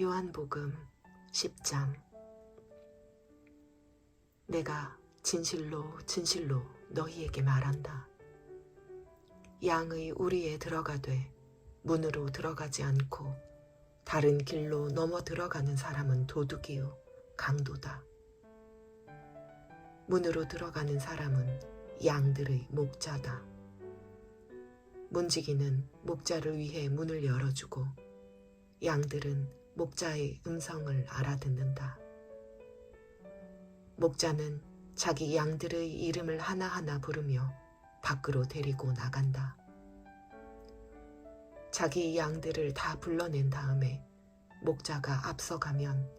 요한복음 10장 내가 진실로 진실로 너희에게 말한다. 양의 우리에 들어가되 문으로 들어가지 않고 다른 길로 넘어 들어가는 사람은 도둑이요 강도다. 문으로 들어가는 사람은 양들의 목자다. 문지기는 목자를 위해 문을 열어주고 양들은 목자의 음성을 알아듣는다. 목자는 자기 양들의 이름을 하나하나 부르며 밖으로 데리고 나간다. 자기 양들을 다 불러낸 다음에 목자가 앞서가면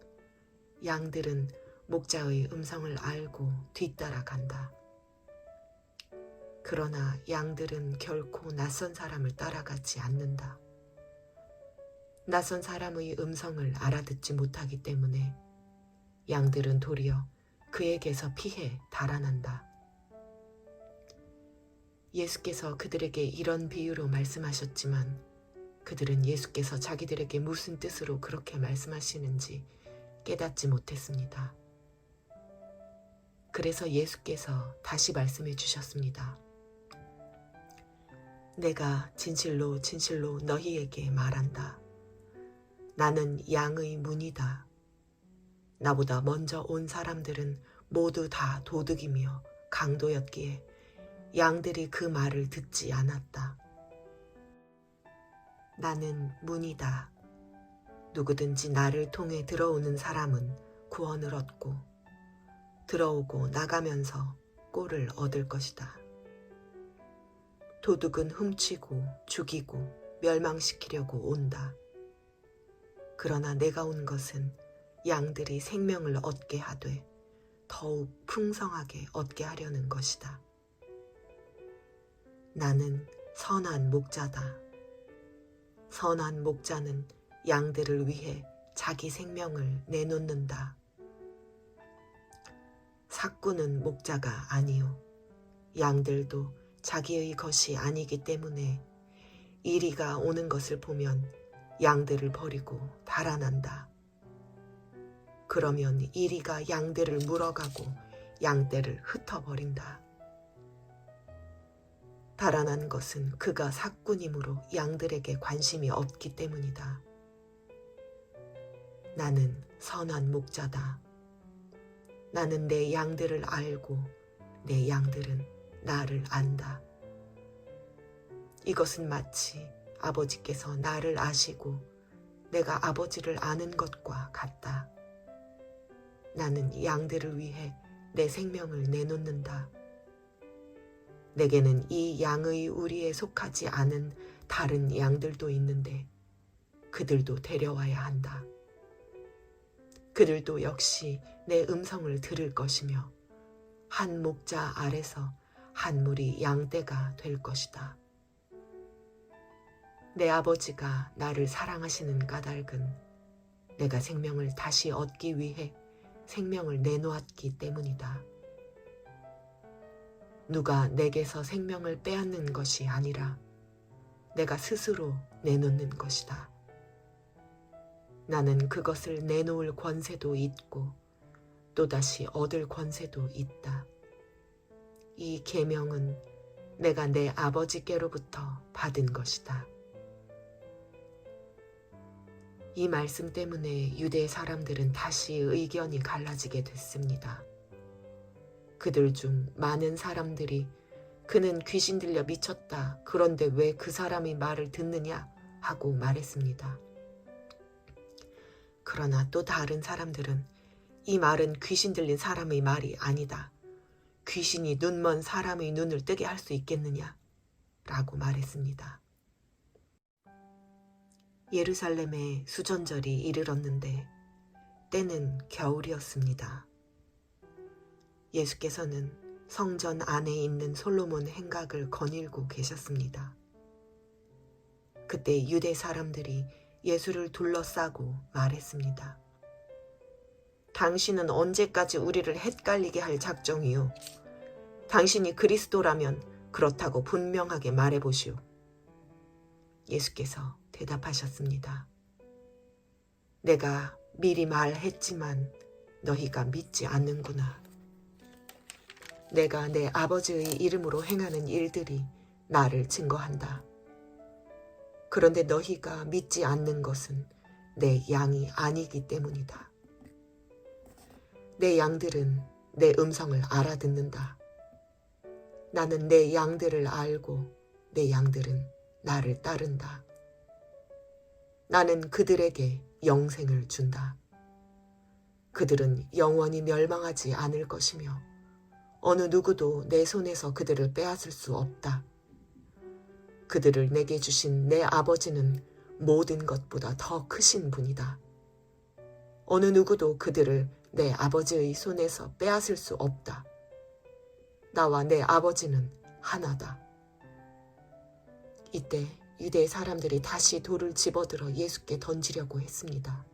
양들은 목자의 음성을 알고 뒤따라간다. 그러나 양들은 결코 낯선 사람을 따라가지 않는다. 낯선 사람의 음성을 알아듣지 못하기 때문에 양들은 도리어 그에게서 피해 달아난다. 예수께서 그들에게 이런 비유로 말씀하셨지만 그들은 예수께서 자기들에게 무슨 뜻으로 그렇게 말씀하시는지 깨닫지 못했습니다. 그래서 예수께서 다시 말씀해 주셨습니다. 내가 진실로 진실로 너희에게 말한다. 나는 양의 문이다. 나보다 먼저 온 사람들은 모두 다 도둑이며 강도였기에 양들이 그 말을 듣지 않았다. 나는 문이다. 누구든지 나를 통해 들어오는 사람은 구원을 얻고 들어오고 나가면서 꼴을 얻을 것이다. 도둑은 훔치고 죽이고 멸망시키려고 온다. 그러나 내가 온 것은 양들이 생명을 얻게 하되 더욱 풍성하게 얻게 하려는 것이다. 나는 선한 목자다. 선한 목자는 양들을 위해 자기 생명을 내놓는다. 사꾼은 목자가 아니요. 양들도 자기의 것이 아니기 때문에 이리가 오는 것을 보면 양들을 버리고 달아난다. 그러면 이리가 양들을 물어가고 양떼를 흩어버린다. 달아난 것은 그가 사꾼이므로 양들에게 관심이 없기 때문이다. 나는 선한 목자다. 나는 내 양들을 알고 내 양들은 나를 안다. 이것은 마치 아버지께서 나를 아시고 내가 아버지를 아는 것과 같다. 나는 양들을 위해 내 생명을 내놓는다. 내게는 이 양의 우리에 속하지 않은 다른 양들도 있는데 그들도 데려와야 한다. 그들도 역시 내 음성을 들을 것이며 한 목자 아래서 한 무리 양떼가 될 것이다. 내 아버지가 나를 사랑하시는 까닭은 내가 생명을 다시 얻기 위해 생명을 내놓았기 때문이다. 누가 내게서 생명을 빼앗는 것이 아니라 내가 스스로 내놓는 것이다. 나는 그것을 내놓을 권세도 있고 또다시 얻을 권세도 있다. 이 계명은 내가 내 아버지께로부터 받은 것이다. 이 말씀 때문에 유대 사람들은 다시 의견이 갈라지게 됐습니다. 그들 중 많은 사람들이 그는 귀신 들려 미쳤다. 그런데 왜 그 사람의 말을 듣느냐 하고 말했습니다. 그러나 또 다른 사람들은 이 말은 귀신 들린 사람의 말이 아니다. 귀신이 눈먼 사람의 눈을 뜨게 할 수 있겠느냐? 라고 말했습니다. 예루살렘에 수전절이 이르렀는데 때는 겨울이었습니다. 예수께서는 성전 안에 있는 솔로몬 행각을 거닐고 계셨습니다. 그때 유대 사람들이 예수를 둘러싸고 말했습니다. 당신은 언제까지 우리를 헷갈리게 할 작정이요? 당신이 그리스도라면 그렇다고 분명하게 말해보시오. 예수께서 대답하셨습니다. 내가 미리 말했지만 너희가 믿지 않는구나. 내가 내 아버지의 이름으로 행하는 일들이 나를 증거한다. 그런데 너희가 믿지 않는 것은 내 양이 아니기 때문이다. 내 양들은 내 음성을 알아듣는다. 나는 내 양들을 알고 내 양들은 나를 따른다. 나는 그들에게 영생을 준다. 그들은 영원히 멸망하지 않을 것이며 어느 누구도 내 손에서 그들을 빼앗을 수 없다. 그들을 내게 주신 내 아버지는 모든 것보다 더 크신 분이다. 어느 누구도 그들을 내 아버지의 손에서 빼앗을 수 없다. 나와 내 아버지는 하나다. 이때 유대 사람들이 다시 돌을 집어들어 예수께 던지려고 했습니다.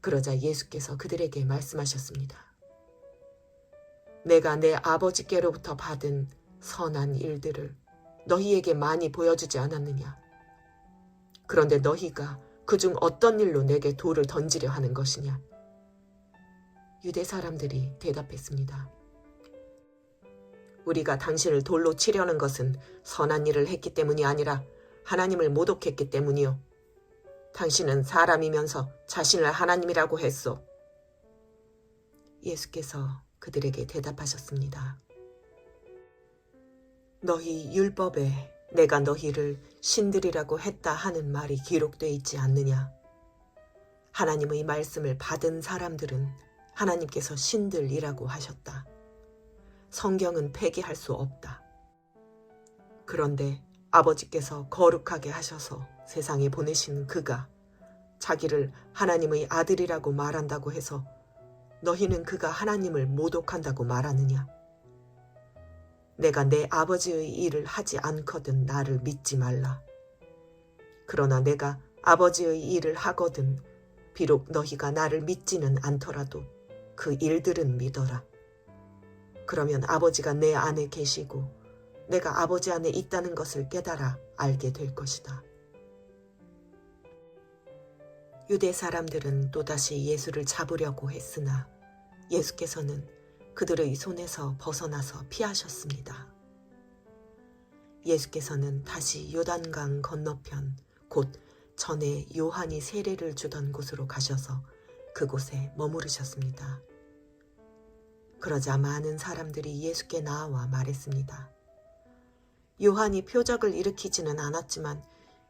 그러자 예수께서 그들에게 말씀하셨습니다. 내가 내 아버지께로부터 받은 선한 일들을 너희에게 많이 보여주지 않았느냐? 그런데 너희가 그중 어떤 일로 내게 돌을 던지려 하는 것이냐? 유대 사람들이 대답했습니다. 우리가 당신을 돌로 치려는 것은 선한 일을 했기 때문이 아니라 하나님을 모독했기 때문이요. 당신은 사람이면서 자신을 하나님이라고 했소. 예수께서 그들에게 대답하셨습니다. 너희 율법에 내가 너희를 신들이라고 했다 하는 말이 기록돼 있지 않느냐? 하나님의 말씀을 받은 사람들은 하나님께서 신들이라고 하셨다. 성경은 폐기할 수 없다. 그런데 아버지께서 거룩하게 하셔서 세상에 보내신 그가 자기를 하나님의 아들이라고 말한다고 해서 너희는 그가 하나님을 모독한다고 말하느냐? 내가 내 아버지의 일을 하지 않거든 나를 믿지 말라. 그러나 내가 아버지의 일을 하거든 비록 너희가 나를 믿지는 않더라도 그 일들은 믿어라. 그러면 아버지가 내 안에 계시고 내가 아버지 안에 있다는 것을 깨달아 알게 될 것이다. 유대 사람들은 또다시 예수를 잡으려고 했으나 예수께서는 그들의 손에서 벗어나서 피하셨습니다. 예수께서는 다시 요단강 건너편 곧 전에 요한이 세례를 주던 곳으로 가셔서 그곳에 머무르셨습니다. 그러자 많은 사람들이 예수께 나와 말했습니다. 요한이 표적을 일으키지는 않았지만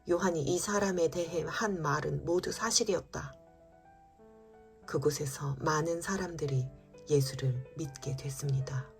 요한이 이 사람에 대해 한 말은 모두 사실이었다. 그곳에서 많은 사람들이 예수를 믿게 됐습니다.